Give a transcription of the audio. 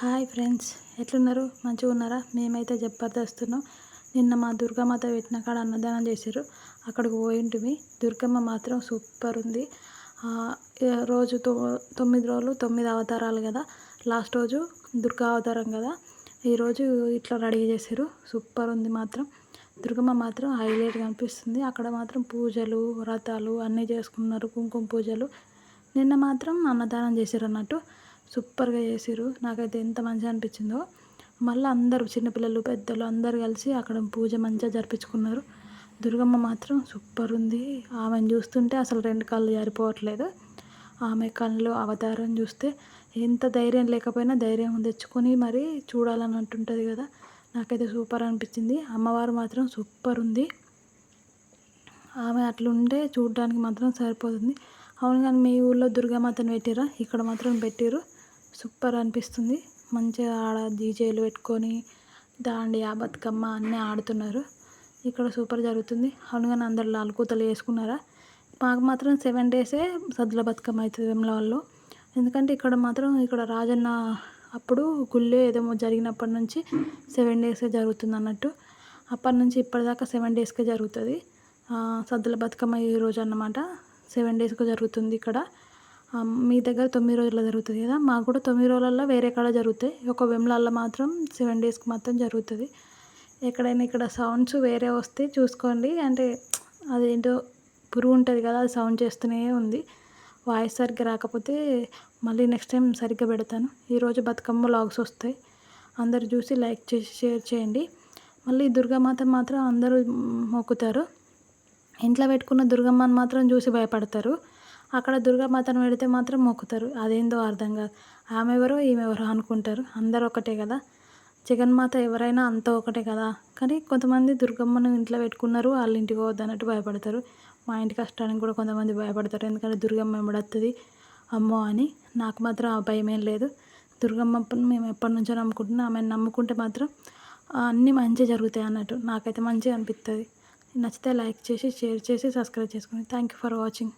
Hi friends ఎట్లున్నారు? మంచిగా ఉన్నారా? మేమైతే జబర్దస్తున్నాం. నిన్న మా దుర్గామాత పెట్టిన కాడ అన్నదానం చేసారు అక్కడికి పోయింటిమి. దుర్గమ్మ మాత్రం సూపర్ ఉంది. రోజు తొమ్మిది రోజులు తొమ్మిది అవతారాలు కదా. లాస్ట్ రోజు దుర్గా అవతారం కదా. ఈరోజు ఇట్లా రెడీ చేశారు. సూపర్ ఉంది మాత్రం. దుర్గమ్మ మాత్రం హైలైట్ కనిపిస్తుంది. అక్కడ మాత్రం పూజలు వ్రతాలు అన్నీ చేసుకున్నారు. కుంకుమ పూజలు. నిన్న మాత్రం అన్నదానం చేశారు అన్నట్టు. సూపర్గా చేసిరు నాకైతే ఎంత మంచిగా అనిపించిందో. మళ్ళీ అందరూ చిన్నపిల్లలు పెద్దలు అందరు కలిసి అక్కడ పూజ మంచిగా జరిపించుకున్నారు. దుర్గమ్మ మాత్రం సూపర్ ఉంది. ఆమెను చూస్తుంటే అసలు రెండు కళ్ళు జారిపోవట్లేదు. ఆమె కళ్ళు అవతారం చూస్తే ఎంత ధైర్యం లేకపోయినా ధైర్యం తెచ్చుకొని మరి చూడాలని అంటుంటుంది కదా. నాకైతే సూపర్ అనిపించింది. అమ్మవారు మాత్రం సూపర్ ఉంది. ఆమె అట్లుంటే చూడడానికి మాత్రం సరిపోతుంది. అవును కానీ మీ ఊళ్ళో దుర్గామాతను పెట్టిరా ఇక్కడ మాత్రం పెట్టిరు సూపర్ అనిపిస్తుంది. మంచిగా ఆడ డీజేలు పెట్టుకొని దాండియా బతుకమ్మ అన్నీ ఆడుతున్నారు. ఇక్కడ సూపర్ జరుగుతుంది. అవును కానీ అందరు లాలుకూతలు వేసుకున్నారా? మాకు మాత్రం సెవెన్ డేసే సద్దుల బతుకమ్మ అవుతుంది వెమ్లవాళ్ళు ఎందుకంటే ఇక్కడ మాత్రం ఇక్కడ రాజన్న అప్పుడు గుళ్ళే ఏదో జరిగినప్పటి నుంచి సెవెన్ డేసే జరుగుతుంది అన్నట్టు. అప్పటి నుంచి ఇప్పటిదాకా సెవెన్ డేస్కే జరుగుతుంది. సద్దుల బతుకమ్మ ఈ రోజు అన్నమాట. సెవెన్ డేస్కి జరుగుతుంది ఇక్కడ. మీ దగ్గర తొమ్మిది రోజుల్లో జరుగుతుంది కదా? మాకు కూడా తొమ్మిది రోజులలో వేరే కాడ జరుగుతాయి. ఒక వెమ్లాల్లో మాత్రం సెవెన్ డేస్కి మాత్రం జరుగుతుంది. ఎక్కడైనా ఇక్కడ సౌండ్స్ వేరే వస్తే చూసుకోండి. అంటే అదేంటో పురుగు ఉంటుంది కదా అది సౌండ్ చేస్తూనే ఉంది. వాయిస్ సరిగ్గా రాకపోతే మళ్ళీ నెక్స్ట్ టైం సరిగ్గా పెడతాను. ఈరోజు బతుకమ్మ లాగ్స్ వస్తాయి. అందరు చూసి లైక్ చేసి షేర్ చేయండి. మళ్ళీ దుర్గామాత మాత్రం అందరూ మొక్కుతారు. ఇంట్లో పెట్టుకున్న దుర్గమ్మని మాత్రం చూసి భయపడతారు. అక్కడ దుర్గామాతను పెడితే మాత్రం మొక్కుతారు. అదేందో అర్థం కాదు. ఆమె ఎవరో ఈమె ఎవరో అనుకుంటారు. అందరు ఒకటే కదా. జగన్మాత ఎవరైనా అంత ఒకటే కదా. కానీ కొంతమంది దుర్గమ్మను ఇంట్లో పెట్టుకున్నారు వాళ్ళ ఇంటికి వద్దన్నట్టు అన్నట్టు భయపడతారు. మా ఇంటి కష్టానికి కూడా కొంతమంది భయపడతారు. ఎందుకంటే దుర్గమ్మ ఎమ్మడత్తది అమ్మో అని. నాకు మాత్రం ఆ భయం ఏం లేదు. దుర్గమ్మను మేము ఎప్పటి నుంచో నమ్ముకుంటున్నాం. ఆమెను నమ్ముకుంటే మాత్రం అన్నీ మంచిగా జరుగుతాయి అన్నట్టు. నాకైతే మంచిగా అనిపిస్తుంది నచ్చితే లైక్ చేసి షేర్ చేసి సబ్స్క్రైబ్ చేసుకోండి థ్యాంక్ యూ ఫర్ వాచింగ్